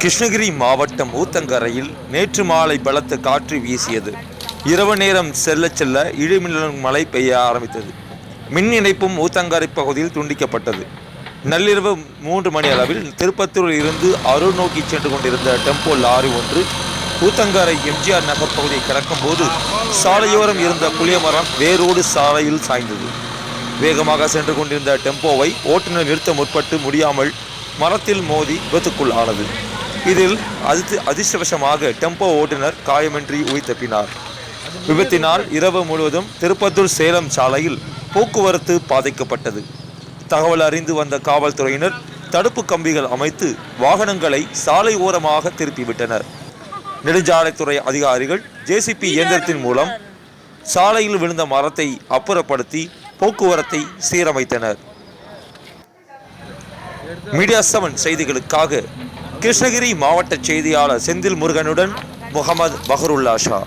கிருஷ்ணகிரி மாவட்டம் ஊத்தங்கரையில் நேற்று மாலை பலத்த காற்று வீசியது. இரவு நேரம் செல்ல செல்ல இடிமின்னல் மழை பெய்ய ஆரம்பித்தது. மின் இணைப்பும் ஊத்தங்கரை பகுதியில் துண்டிக்கப்பட்டது. நள்ளிரவு மூன்று மணி அளவில் திருப்பத்தூரில் இருந்து அருள் நோக்கி சென்று கொண்டிருந்த டெம்போ லாரி ஒன்று ஊத்தங்கரை எம்ஜிஆர் நகர் பகுதியை கடக்கும்போது சாலையோரம் இருந்த புளியமரம் வேரோடு சாலையில் சாய்ந்தது. வேகமாக சென்று கொண்டிருந்த டெம்போவை ஓட்டுநர் நிறுத்த முற்பட்டு முடியாமல் மரத்தில் மோதி விபத்துக்குள் ஆனது. இதில் அதிர்ஷ்ட அதிர்ஷ்டவசமாக டெம்போ ஓட்டுநர் காயமின்றி உயிர் தப்பினார். விபத்தினால் இரவு முழுவதும் திருப்பத்தூர் சேலம் சாலையில் போக்குவரத்து பாதிக்கப்பட்டது. தகவல் அறிந்து வந்த காவல்துறையினர் தடுப்பு கம்பிகள் அமைத்து வாகனங்களை சாலை ஓரமாக திருப்பிவிட்டனர். நெடுஞ்சாலைத்துறை அதிகாரிகள் ஜேசிபி இயந்திரத்தின் மூலம் சாலையில் விழுந்த மரத்தை அப்புறப்படுத்தி போக்குவரத்தை சீரமைத்தனர். மீடியா செவன் செய்திகளுக்காக கிருஷ்ணகிரி மாவட்ட செய்தியாளர் செந்தில் முருகனுடன் முகமது பஹருல்லா ஷா.